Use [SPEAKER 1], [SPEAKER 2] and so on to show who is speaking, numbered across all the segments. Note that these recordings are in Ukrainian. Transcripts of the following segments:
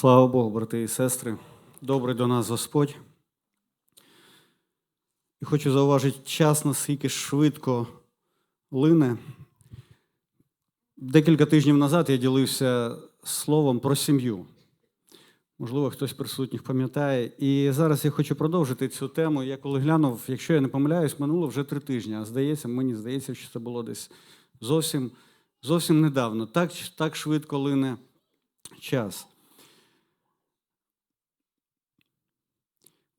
[SPEAKER 1] Слава Богу, брати і сестри. Добрий до нас Господь. І хочу зауважити час, наскільки швидко лине. Декілька тижнів назад я ділився словом про сім'ю. Можливо, хтось присутніх пам'ятає. І зараз я хочу продовжити цю тему. Я коли глянув, якщо я не помиляюсь, минуло вже три тижні. А здається, мені здається, що це було десь зовсім, зовсім недавно. Так, так швидко лине час.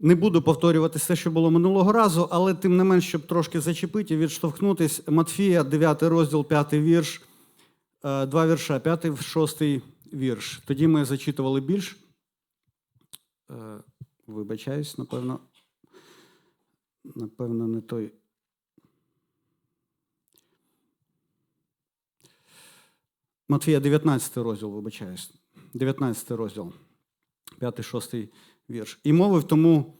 [SPEAKER 1] Не буду повторювати все, що було минулого разу, але тим не менш, щоб трошки зачепити і відштовхнутись, Матфія, 9 розділ, 5 вірш, е, два вірша, 5, 6 вірш. Тоді ми зачитували більш. Е, Вибачаюсь, напевно, напевно, не той. Матфія, 19 розділ, вибачаюсь. 19 розділ, 5-6 вірш. І мовив тому,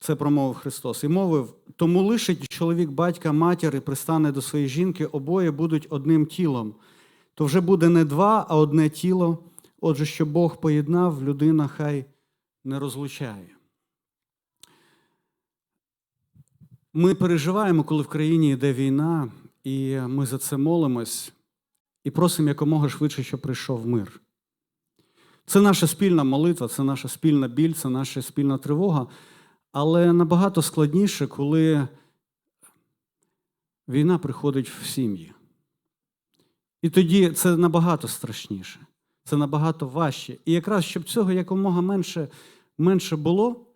[SPEAKER 1] це промовив Христос, і мовив, тому лишить чоловік батька, матір і пристане до своєї жінки, обоє будуть одним тілом. То вже буде не два, а одне тіло. Отже, що Бог поєднав, людина хай не розлучає. Ми переживаємо, коли в країні йде війна, і ми за це молимось і просимо якомога швидше, щоб прийшов мир. Це наша спільна молитва, це наша спільна біль, це наша спільна тривога. Але набагато складніше, коли війна приходить в сім'ї. І тоді це набагато страшніше, це набагато важче. І якраз щоб цього якомога менше, менше було,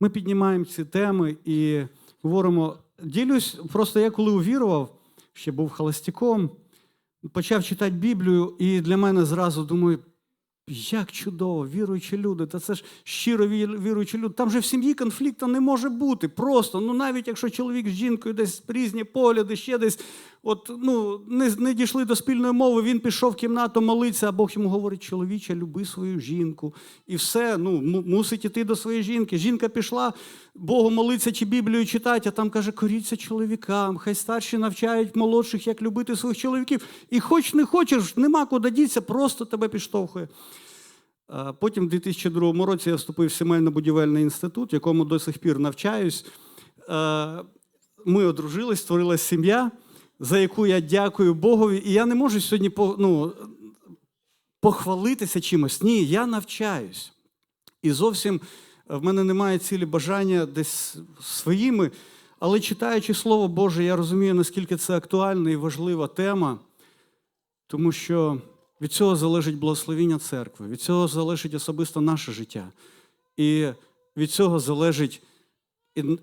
[SPEAKER 1] ми піднімаємо ці теми і говоримо. Ділюсь, просто я коли увірував, ще був холостяком, почав читати Біблію, і для мене зразу думаю, як чудово, віруючі люди, та це ж щиро ві- віруючі люди. Там же в сім'ї конфлікту не може бути. Просто, ну навіть якщо чоловік з жінкою десь різні погляди, ще десь от, ну, не, не дійшли до спільної мови, він пішов в кімнату молитися, а Бог йому говорить, чоловіче, люби свою жінку. І все, ну, мусить іти до своєї жінки. Жінка пішла Богу молиться чи Біблію читати, а там каже, коріться чоловікам, хай старші навчають молодших, як любити своїх чоловіків. І хоч не хочеш, нема куди дітися, просто тебе підштовхує. Потім, в 2002 році, я вступив в сімейно-будівельний інститут, в якому до сих пір навчаюсь. Ми одружились, створилась сім'я, за яку я дякую Богові. І я не можу сьогодні ну, похвалитися чимось. Ні, я навчаюсь. І зовсім в мене немає цілі бажання десь своїми. Але читаючи Слово Боже, я розумію, наскільки це актуальна і важлива тема, тому що від цього залежить благословіння церкви, від цього залежить особисто наше життя. І від цього залежить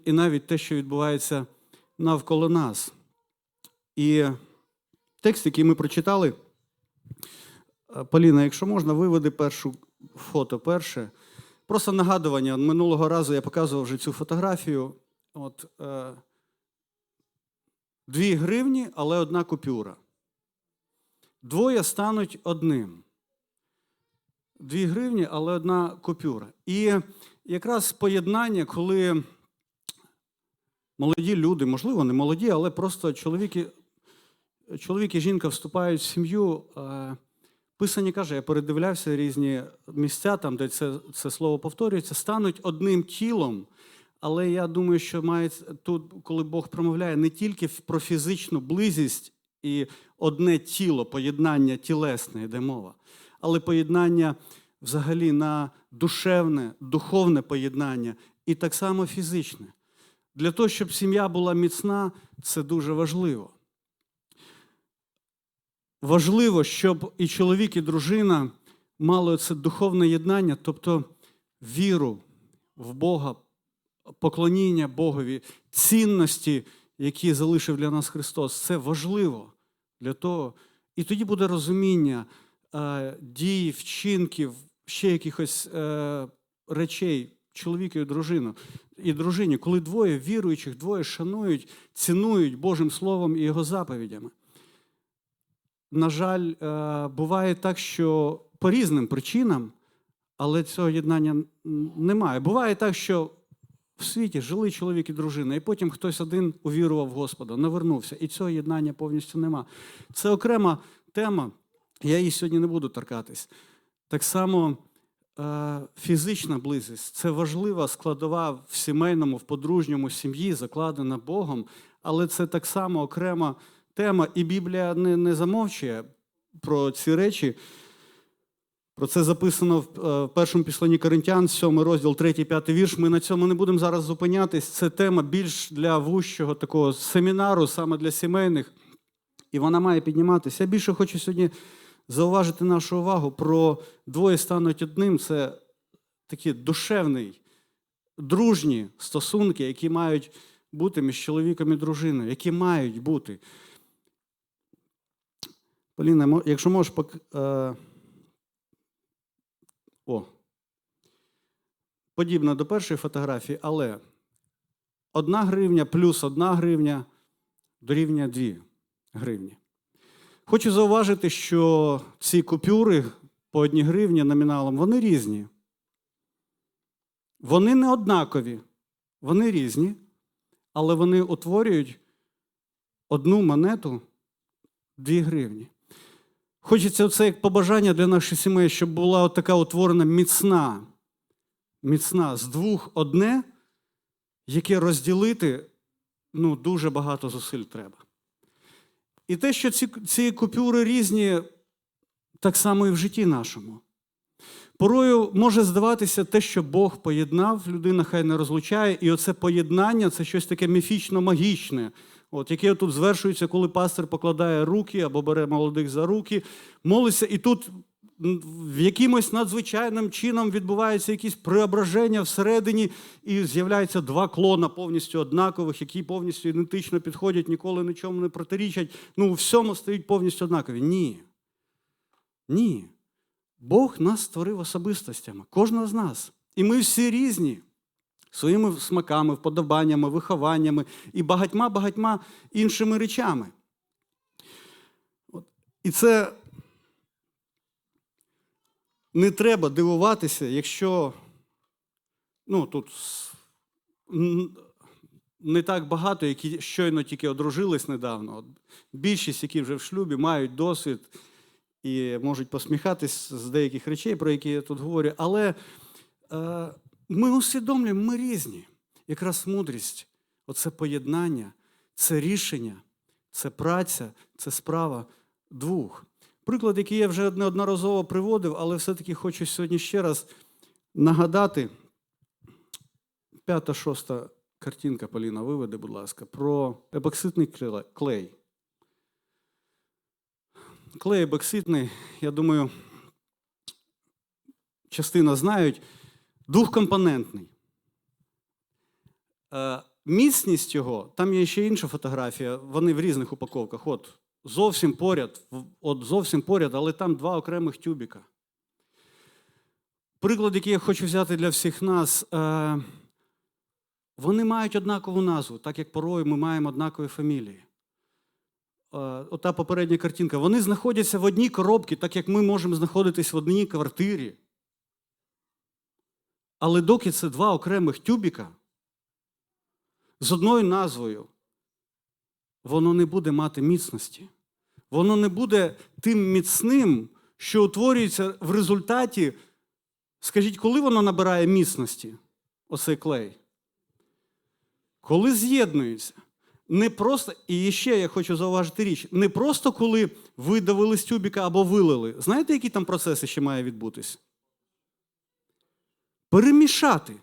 [SPEAKER 1] і, навіть те, що відбувається навколо нас. І текст, який ми прочитали, Поліна, якщо можна, виведи першу фото перше. Просто нагадування. Минулого разу я показував вже цю фотографію. От, е, дві гривні, але одна купюра. Двоє стануть одним. Дві гривні, але одна купюра. І якраз поєднання, коли молоді люди, можливо, не молоді, але просто чоловіки, чоловік і жінка вступають в сім'ю. е, Писання каже, я передивлявся різні місця, там, де це, це слово повторюється, стануть одним тілом. Але я думаю, що має тут, коли Бог промовляє, не тільки про фізичну близість і одне тіло, поєднання тілесне йде мова, але поєднання взагалі на душевне, духовне поєднання і так само фізичне. Для того, щоб сім'я була міцна, це дуже важливо. Важливо, щоб і чоловік, і дружина мали це духовне єднання, тобто віру в Бога, поклоніння Богові, цінності, які залишив для нас Христос. Це важливо для того. І тоді буде розуміння е, дій, вчинків, ще якихось е, речей чоловіка і дружину. І дружині, коли двоє віруючих, двоє шанують, цінують Божим Словом і Його заповідями. На жаль, е, буває так, що по різним причинам, але цього єднання немає. Буває так, що в світі жили чоловік і дружина, і потім хтось один увірував в Господа, навернувся, і цього єднання повністю нема. Це окрема тема, я її сьогодні не буду торкатись. Так само е, фізична близькість це важлива складова в сімейному, в подружньому сім'ї, закладена Богом, але це так само окрема тема, і Біблія не, не замовчує про ці речі. Про це записано в е, першому післанні Коринтян, 7 розділ, 3, 5 вірш. Ми на цьому не будемо зараз зупинятись. Це тема більш для вущого такого семінару, саме для сімейних, і вона має підніматися. Я більше хочу сьогодні зауважити нашу увагу про двоє стануть одним. Це такі душевний, дружні стосунки, які мають бути між чоловіком і дружиною, які мають бути. Поліна, якщо можеш пок... е, О. Подібно до першої фотографії, але одна гривня плюс одна гривня дорівнює дві гривні. Хочу зауважити, що ці купюри по одній гривні номіналом, вони різні. Вони не однакові, вони різні, але вони утворюють одну монету дві гривні. Хочеться це як побажання для нашої сімей, щоб була от така утворена міцна, міцна з двох одне, яке розділити ну, дуже багато зусиль треба. І те, що ці, ці купюри різні, так само і в житті нашому. Порою може здаватися те, що Бог поєднав, людина хай не розлучає, і оце поєднання це щось таке міфічно-магічне, от, яке тут звершується, коли пастор покладає руки або бере молодих за руки, молиться, і тут в якимось надзвичайним чином відбуваються якісь преображення всередині, і з'являються два клона повністю однакових, які повністю ідентично підходять, ніколи нічому не протирічать. Ну, у всьому стають повністю однакові. Ні. Ні. Бог нас створив особистостями, кожного з нас. І ми всі різні своїми смаками, вподобаннями, вихованнями і багатьма-багатьма іншими речами. І це не треба дивуватися, якщо ну, тут не так багато, які щойно тільки одружились недавно. Більшість, які вже в шлюбі, мають досвід і можуть посміхатись з деяких речей, про які я тут говорю. Але е, ми усвідомлюємо, ми різні. Якраз мудрість, оце поєднання, це рішення, це праця, це справа двох. Приклад, який я вже неодноразово приводив, але все-таки хочу сьогодні ще раз нагадати. П'ята, шоста картинка, Поліна, виведи, будь ласка, про епоксидний кле- клей. Клей ебоксидний, я думаю, частина знають, двохкомпонентний. Е, міцність його, там є ще інша фотографія, вони в різних упаковках. От зовсім поряд, от зовсім поряд, але там два окремих тюбіка. Приклад, який я хочу взяти для всіх нас, е, вони мають однакову назву, так як порою ми маємо однакові фамілії. Е, Ота попередня картинка. Вони знаходяться в одній коробці, так як ми можемо знаходитись в одній квартирі. Але доки це два окремих тюбіка з одною назвою, воно не буде мати міцності. Воно не буде тим міцним, що утворюється в результаті. Скажіть, коли воно набирає міцності, оцей клей? Коли з'єднується. Не просто, і ще я хочу зауважити річ, не просто коли видавили з тюбіка або вилили. Знаєте, які там процеси ще має відбутись? Перемішати.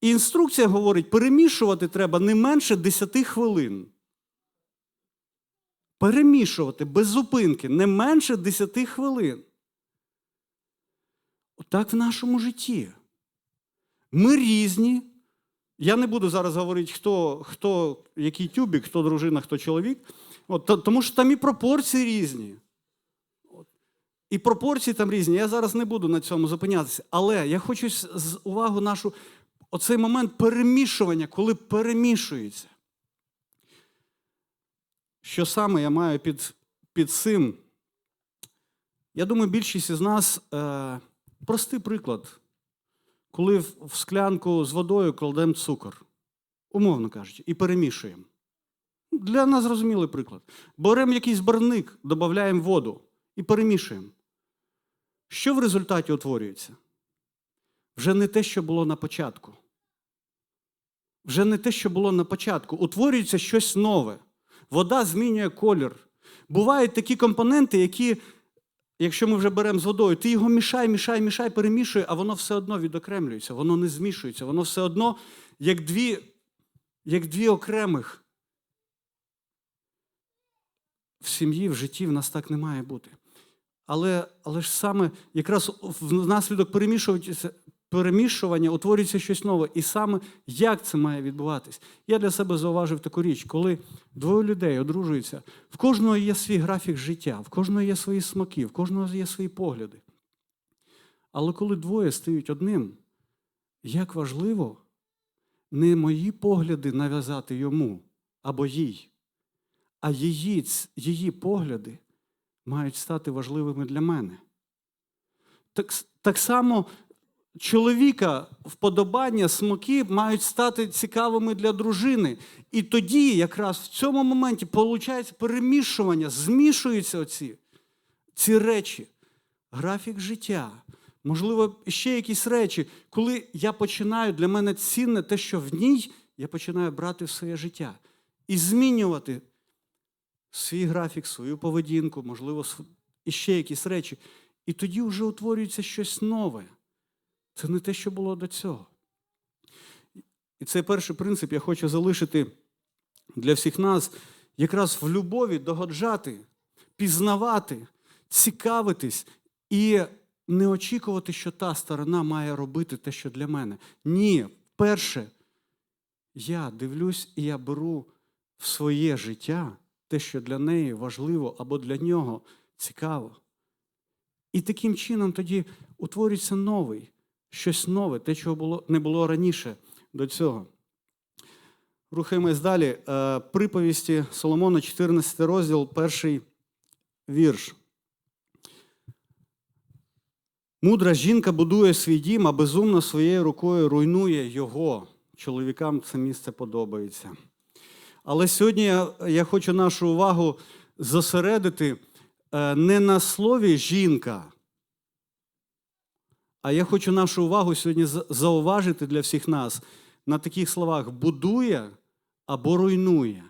[SPEAKER 1] І інструкція говорить, перемішувати треба не менше 10 хвилин. Перемішувати без зупинки не менше 10 хвилин. Отак в нашому житті. Ми різні. Я не буду зараз говорити, хто, хто який тюбік, хто дружина, хто чоловік. От, тому що там і пропорції різні. І пропорції там різні. Я зараз не буду на цьому зупинятися. Але я хочу з увагу нашу оцей момент перемішування, коли перемішується. Що саме я маю під, під цим? Я думаю, більшість із нас е, простий приклад коли в в склянку з водою кладемо цукор, умовно кажучи, і перемішуємо. Для нас зрозумілий приклад. Беремо якийсь барник, додаємо воду і перемішуємо. Що в результаті утворюється? Вже не те, що було на початку. Вже не те, що було на початку. Утворюється щось нове. Вода змінює колір. Бувають такі компоненти, які, якщо ми вже беремо з водою, ти його мішай, мішай, мішай, перемішує, а воно все одно відокремлюється, воно не змішується, воно все одно як дві, як дві окремих. В сім'ї, в житті в нас так не має бути. Але, але ж саме якраз внаслідок перемішування утворюється щось нове. І саме як це має відбуватись? Я для себе зауважив таку річ, коли двоє людей одружуються, в кожного є свій графік життя, в кожного є свої смаки, в кожного є свої погляди. Але коли двоє стають одним, як важливо не мої погляди нав'язати йому або їй, а її, її погляди мають стати важливими для мене. Так, так само чоловіка вподобання, смаки мають стати цікавими для дружини. І тоді, якраз в цьому моменті, виходить перемішування, змішуються оці ці речі, графік життя, можливо, ще якісь речі, коли я починаю, для мене цінне те, що в ній я починаю брати в своє життя і змінювати свій графік, свою поведінку, можливо, св- і ще якісь речі. І тоді вже утворюється щось нове. Це не те, що було до цього. І цей перший принцип я хочу залишити для всіх нас якраз в любові догоджати, пізнавати, цікавитись і не очікувати, що та сторона має робити те, що для мене. Ні, перше, я дивлюсь і я беру в своє життя те, що для неї важливо або для нього цікаво. І таким чином тоді утворюється новий, щось нове, те, чого було, не було раніше до цього. Рухаємось далі. Е, Приповісті Соломона, 14 розділ, перший вірш. Мудра жінка будує свій дім, а безумна своєю рукою руйнує його. Чоловікам це місце подобається. Але сьогодні я, я хочу нашу увагу зосередити е, не на слові жінка, а я хочу нашу увагу сьогодні зауважити для всіх нас на таких словах будує або руйнує.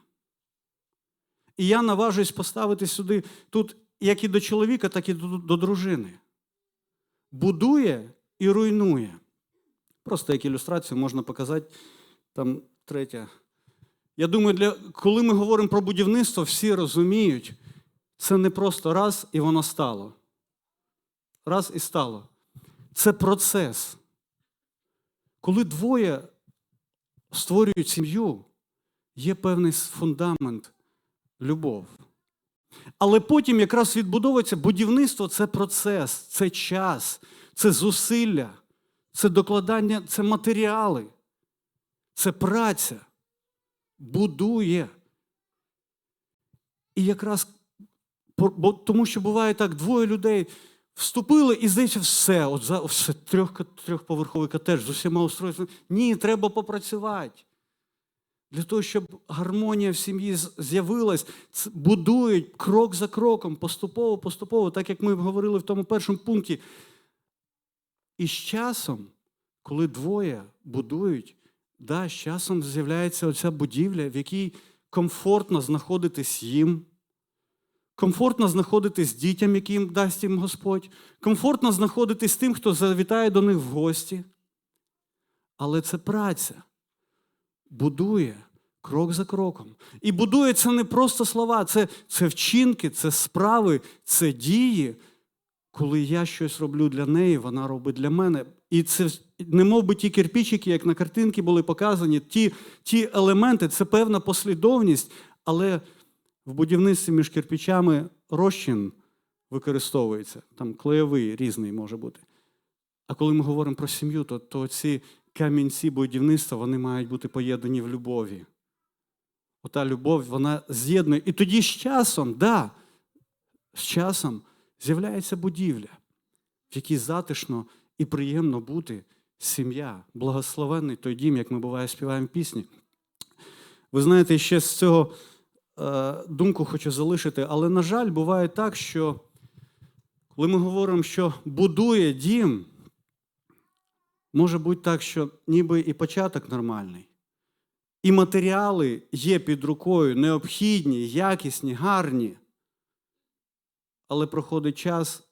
[SPEAKER 1] І я наважуюсь поставити сюди тут як і до чоловіка, так і до, до дружини. Будує і руйнує. Просто як ілюстрацію можна показати там третя. Я думаю, для, коли ми говоримо про будівництво, всі розуміють, це не просто раз і воно стало. Раз і стало. Це процес. Коли двоє створюють сім'ю, є певний фундамент любов. Але потім якраз відбудовується будівництво це процес, це час, це зусилля, це докладання, це матеріали, це праця. Будує. І якраз тому що буває так, двоє людей вступили і здається, все, от за все, трьох, трьохповерховий котедж з усіма устройствами. Ні, треба попрацювати. Для того, щоб гармонія в сім'ї з'явилась, будують крок за кроком, поступово, поступово, так як ми говорили в тому першому пункті. І з часом, коли двоє будують, да, з часом з'являється оця будівля, в якій комфортно знаходитись їм, комфортно знаходитись дітям, яким дасть їм Господь, комфортно знаходитись тим, хто завітає до них в гості. Але це праця будує крок за кроком. І будує це не просто слова, це, це вчинки, це справи, це дії. Коли я щось роблю для неї, вона робить для мене. І це не мов би ті кирпичики, як на картинці були показані, ті, ті елементи, це певна послідовність, але в будівництві між кирпичами розчин використовується. Там клеєвий різний може бути. А коли ми говоримо про сім'ю, то, то ці камінці будівництва вони мають бути поєднані в любові. Ота любов, вона з'єднує. І тоді з часом, да, з часом з'являється будівля, в якій затишно і приємно бути сім'я, благословенний той дім, як ми буває співаємо пісні. Ви знаєте, ще з цього е, думку хочу залишити, але, на жаль, буває так, що Коли ми говоримо, що будує дім, може бути так, що ніби і початок нормальний, і матеріали є під рукою необхідні, якісні, гарні. Але проходить час,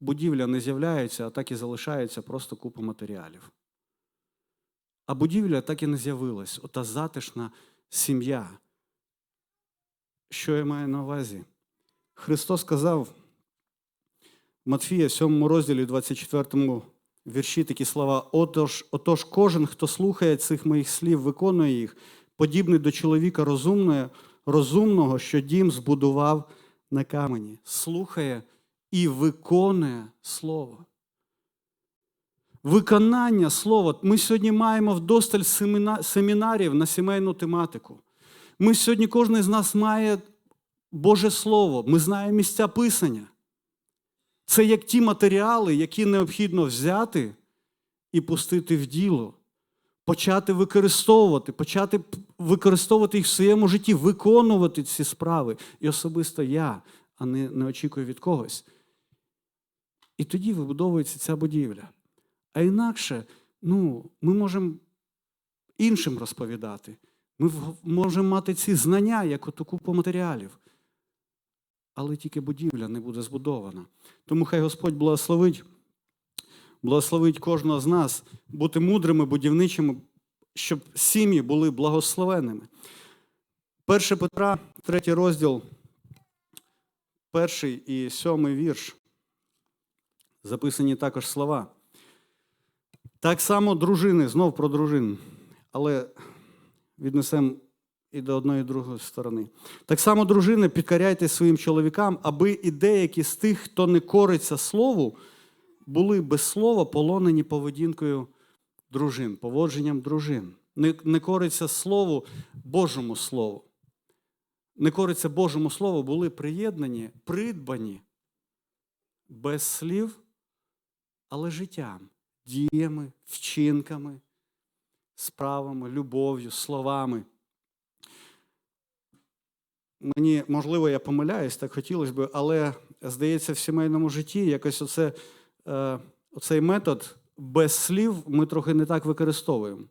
[SPEAKER 1] будівля не з'являється, а так і залишається просто купа матеріалів. А будівля так і не з'явилась, ота затишна сім'я. Що я маю на увазі? Христос сказав Матфія, 7 розділі, 24 вірші такі слова: отож, отож, кожен, хто слухає цих моїх слів, виконує їх, подібний до чоловіка розумного, розумного, що дім збудував на камені, слухає і виконує слово. Виконання слова. Ми сьогодні маємо вдосталь семінарів на сімейну тематику. Ми сьогодні, кожен з нас має Боже Слово, ми знаємо місця Писання. Це як ті матеріали, які необхідно взяти і пустити в діло, почати використовувати, почати використовувати їх в своєму житті, виконувати ці справи. І особисто я, а не, не очікую від когось. І тоді вибудовується ця будівля. А інакше, ну, ми можемо іншим розповідати. Ми можемо мати ці знання, як оту купу матеріалів. Але тільки будівля не буде збудована. Тому хай Господь благословить, благословить кожного з нас бути мудрими, будівничими, щоб сім'ї були благословенними. 1 Петра, третій розділ, перший і сьомий вірш. Записані також слова. Так само дружини, знов про дружин, але віднесемо і до одної і другої сторони. Так само, дружини, підкоряйте своїм чоловікам, аби і деякі з тих, хто не кориться слову, були без слова полонені поведінкою дружин, поводженням дружин. Не, не кориться слову Божому Слову. Не кориться Божому Слову, були приєднані, придбані без слів, але життям, діями, вчинками, справами, любов'ю, словами. Мені, можливо, я помиляюсь, так хотілося б, але здається, в сімейному житті якось оце, е, оцей метод без слів ми трохи не так використовуємо.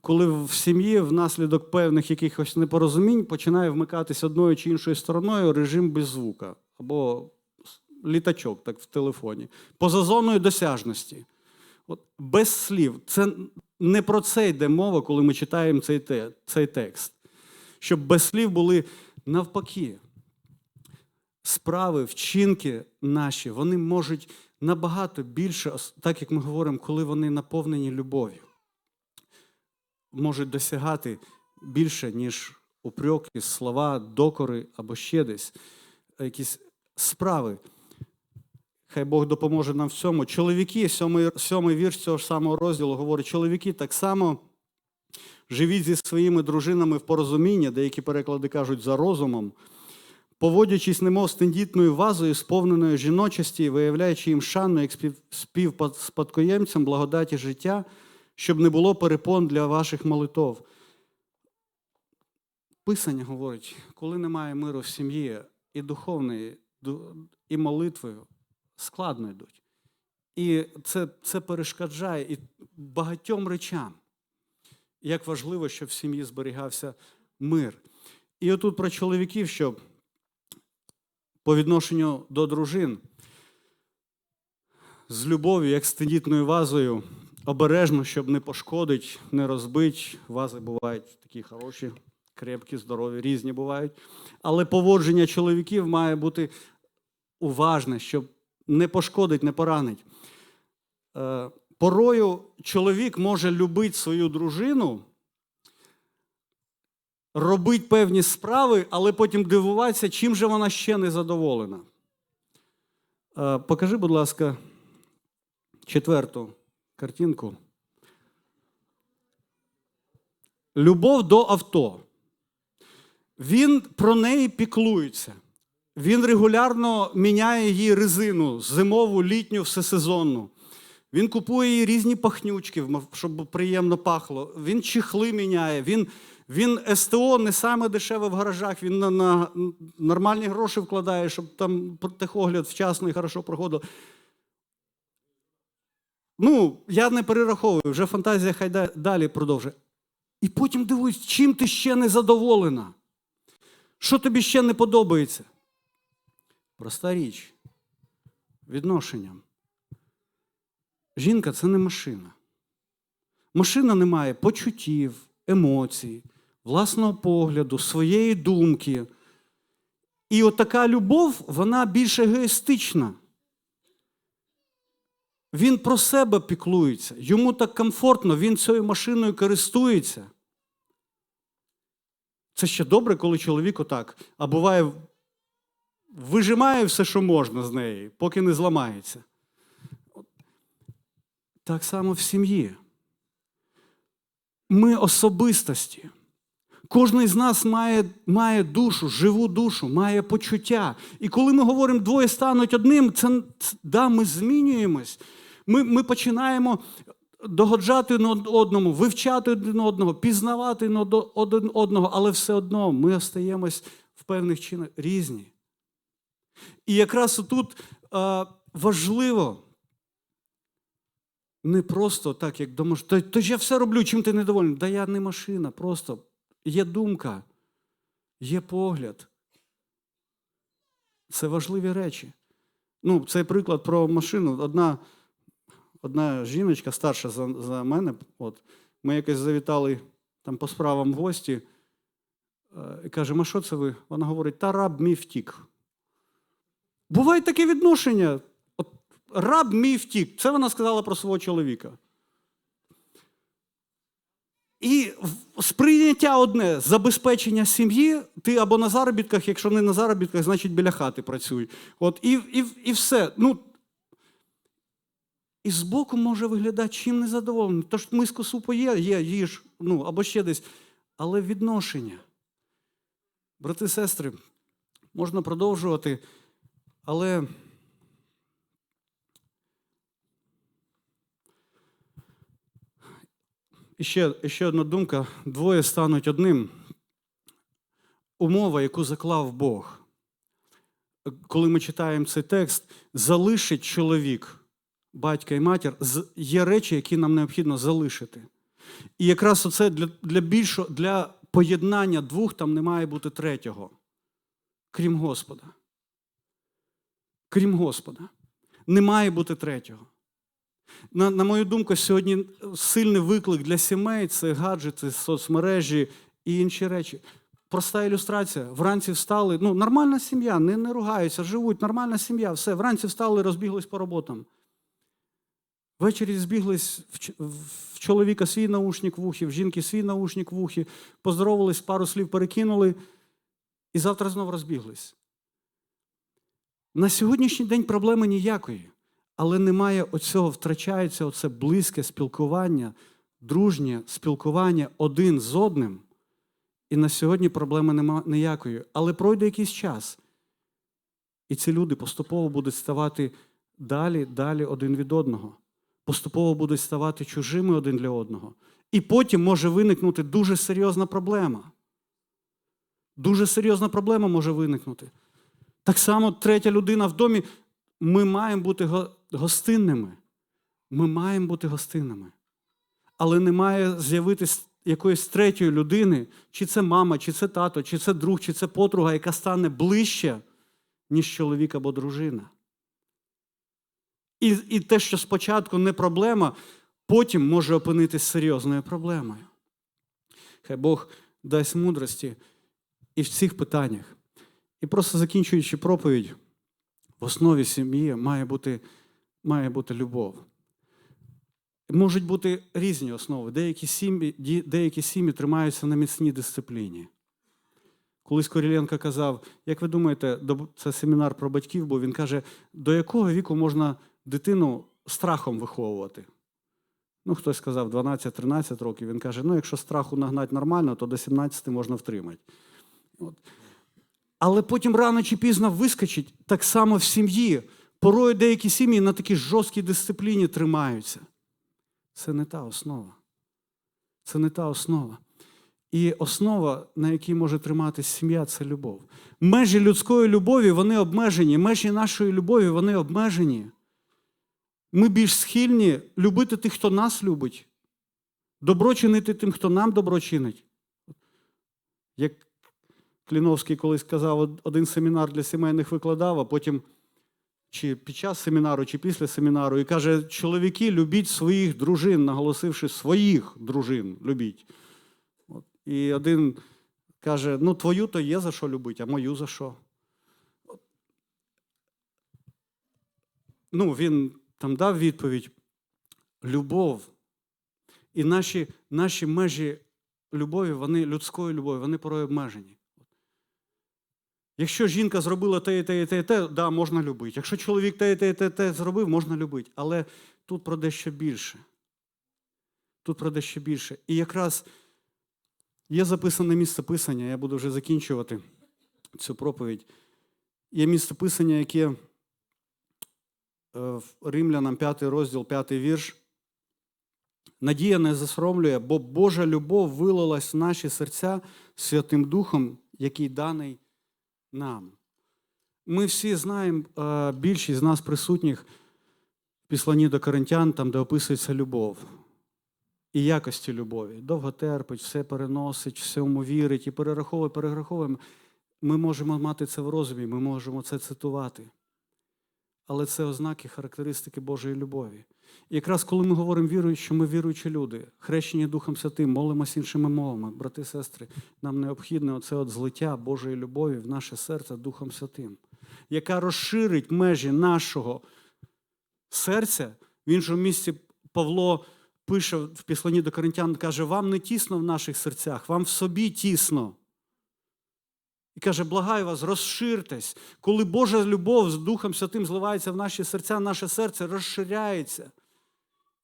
[SPEAKER 1] Коли в сім'ї внаслідок певних якихось непорозумінь починає вмикатись одною чи іншою стороною режим без звука або літачок так в телефоні, поза зоною досяжності. От, без слів. Це не про це йде мова, коли ми читаємо цей, те, цей текст. Щоб без слів були навпаки. Справи, вчинки наші, вони можуть набагато більше, так як ми говоримо, коли вони наповнені любов'ю, можуть досягати більше, ніж упреки, слова, докори або ще десь якісь справи. Хай Бог допоможе нам в цьому. Чоловіки, сьомий, сьомий вірш цього ж самого розділу говорить, чоловіки так само живіть зі своїми дружинами в порозумінні, деякі переклади кажуть за розумом, поводячись немов з тендітною вазою, сповненою жіночості, виявляючи їм шану як спів- співспадкоємцям благодаті життя, щоб не було перепон для ваших молитов. Писання говорить, коли немає миру в сім'ї, і духовної, і молитвою складно йдуть. І це, це перешкоджає і багатьом речам. Як важливо, щоб в сім'ї зберігався мир. І отут про чоловіків, що по відношенню до дружин з любов'ю, як з тендітною вазою, обережно, щоб не пошкодить, не розбить. Вази бувають такі хороші, крепкі, здорові, різні бувають. Але поводження чоловіків має бути уважне, щоб не пошкодить, не поранить. Е, Порою чоловік може любити свою дружину, робити певні справи, але потім дивуватися, чим же вона ще не задоволена. Е, Покажи, будь ласка, четверту картинку. Любов до авто. Він про неї піклується. Він регулярно міняє її резину зимову, літню, всесезонну. Він купує їй різні пахнючки, щоб приємно пахло. Він чехли міняє. Він, він СТО не саме дешеве в гаражах. Він на, на нормальні гроші вкладає, щоб там техогляд вчасно і хорошо проходив. Ну, я не перераховую, вже фантазія хай далі продовжує. І потім дивуюсь, чим ти ще не задоволена? Що тобі ще не подобається? Проста річ. Відношенням. Жінка це не машина. Машина не має почуттів, емоцій, власного погляду, своєї думки. І от така любов, вона більш егоїстична. Він про себе піклується, йому так комфортно, він цією машиною користується. Це ще добре, коли чоловік отак, а буває, вижимає все, що можна з неї, поки не зламається. Так само в сім'ї. Ми особистості. Кожен з нас має, має душу, живу душу, має почуття. І коли ми говоримо двоє стануть одним, це- да, ми змінюємось. Ми, ми починаємо догоджати одному, вивчати один одного, пізнавати один одного, але все одно ми остаємось в певних чинах різні. І якраз тут е, важливо не просто так, як думаєш, то, то ж я все роблю, чим ти недовольний. Да я не машина, просто є думка, є погляд. Це важливі речі. Ну, цей приклад про машину. Одна, одна жіночка старша за, за мене, от, ми якось завітали там по справам в гості, е, і каже, а що це ви? Вона говорить, та раб мій втік. Буває таке відношення. От, раб мій втік. Це вона сказала про свого чоловіка. І сприйняття одне забезпечення сім'ї, ти або на заробітках, якщо не на заробітках, значить біля хати працюй. От, і, і, і все. Ну, і збоку може виглядати чим незадоволений. Тож миску супу є, є, їж, ну, або ще десь. Але відношення. Брати, сестри, можна продовжувати, але. Ще, ще одна думка: двоє стануть одним. Умова, яку заклав Бог. Коли ми читаємо цей текст, залишить чоловік, батька і матір, є речі, які нам необхідно залишити. І якраз оце для, для більшого, для поєднання двох там не має бути третього, крім Господа. Крім Господа. Не має бути третього. На, на мою думку, сьогодні сильний виклик для сімей це гаджети, соцмережі і інші речі. Проста ілюстрація. Вранці встали. Ну, нормальна сім'я, не, не ругаються, живуть, нормальна сім'я, все. Вранці встали, розбіглись по роботам. Ввечері збіглись в, в чоловіка свій наушник в ухі, в жінки свій наушник в ухі, поздоровались, пару слів перекинули, і завтра знов розбіглись. На сьогоднішній день проблеми ніякої, але немає оцього, втрачається оце близьке спілкування, дружнє спілкування один з одним. І на сьогодні проблеми нема ніякої. Але пройде якийсь час. І ці люди поступово будуть ставати далі, далі один від одного. Поступово будуть ставати чужими один для одного. І потім може виникнути дуже серйозна проблема. Дуже серйозна проблема може виникнути. Так само третя людина в домі. Ми маємо бути гостинними. Ми маємо бути гостинними. Але не має з'явитись якоїсь третьої людини, чи це мама, чи це тато, чи це друг, чи це подруга, яка стане ближче, ніж чоловік або дружина. І, і те, що спочатку не проблема, потім може опинитись серйозною проблемою. Хай Бог дасть мудрості і в цих питаннях. І просто закінчуючи проповідь, в основі сім'ї має бути, має бути любов. Можуть бути різні основи. Деякі сім'ї, деякі сім'ї тримаються на міцній дисципліні. Колись Коріленко казав, як ви думаєте, це семінар про батьків, бо він каже, до якого віку можна дитину страхом виховувати? Ну, хтось сказав 12-13 років. Він каже: ну, якщо страху нагнати нормально, то до 17 можна втримати. От. Але потім рано чи пізно вискочить так само в сім'ї. порою деякі сім'ї на такій жорсткій дисципліні тримаються. Це не та основа. Це не та основа. І основа, на якій може триматися сім'я, це любов. Межі людської любові вони обмежені, межі нашої любові вони обмежені. Ми більш схильні любити тих, хто нас любить, добро чинити тим, хто нам добро чинить. Як Кліновський колись казав, один семінар для сімейних викладав, а потім чи під час семінару, чи після семінару, і каже: чоловіки, любіть своїх дружин, наголосивши своїх дружин, любіть. От. І один каже: ну, твою то є за що любити, а мою за що. Ну, він там дав відповідь: любов. І наші, наші межі любові, вони людської любові, вони порой обмежені. Якщо жінка зробила те, і те, те, те, да, можна любити. Якщо чоловік те, те, те, те зробив, можна любити. Але тут про дещо більше. Тут про дещо більше. І якраз є записане місце писання, я буду вже закінчувати цю проповідь. Є місце писання, яке е, в Римлянам 5 розділ, 5 вірш. Надія не засоромлює, бо Божа любов вилилась в наші серця Святим Духом, який даний нам. Ми всі знаємо, е, більшість з нас присутніх в післанні до Коринтян, там, де описується любов і якості любові. Довго терпить, все переносить, всьому вірить і перераховує, перераховуємо. Ми можемо мати це в розумі, ми можемо це цитувати. Але це ознаки, характеристики Божої любові. І якраз коли ми говоримо вірую, що ми віруючі люди, хрещені Духом Святим, молимося іншими мовами, брати і сестри, нам необхідне оце от злиття Божої любові в наше серце Духом Святим, яка розширить межі нашого серця. В іншому місці Павло пише в післанні до Коринтян, каже: вам не тісно в наших серцях, вам в собі тісно. І каже, благаю вас, розширтесь. Коли Божа любов з Духом Святим зливається в наші серця, наше серце розширяється.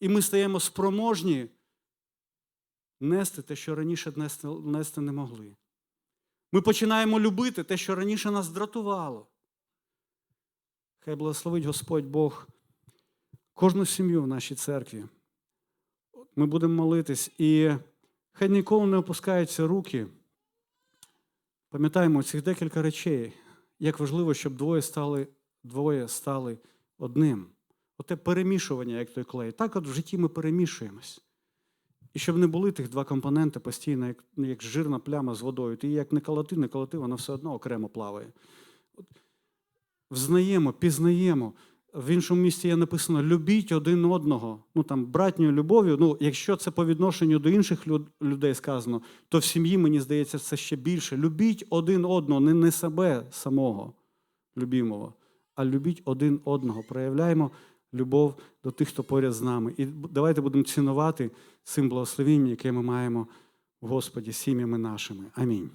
[SPEAKER 1] І ми стаємо спроможні нести те, що раніше нести, не могли. Ми починаємо любити те, що раніше нас дратувало. Хай благословить Господь Бог кожну сім'ю в нашій церкві. Ми будемо молитись, і хай ніколи не опускаються руки. Пам'ятаємо цих декілька речей, як важливо, щоб двоє стали, двоє стали одним. Оте перемішування, як той клей. Так от в житті ми перемішуємось. І щоб не були тих два компоненти постійно, як, як жирна пляма з водою. Ти як не колоти, не колоти, вона все одно окремо плаває. От, Взнаємо, пізнаємо. В іншому місці є написано любіть один одного. Ну там братньою любов'ю. Ну, якщо це по відношенню до інших людей сказано, то в сім'ї, мені здається, це ще більше. Любіть один одного, не, не себе самого любімого, а любіть один одного. Проявляємо любов до тих, хто поряд з нами. І давайте будемо цінувати цим благословенням, яке ми маємо в Господі, сім'ями нашими. Амінь.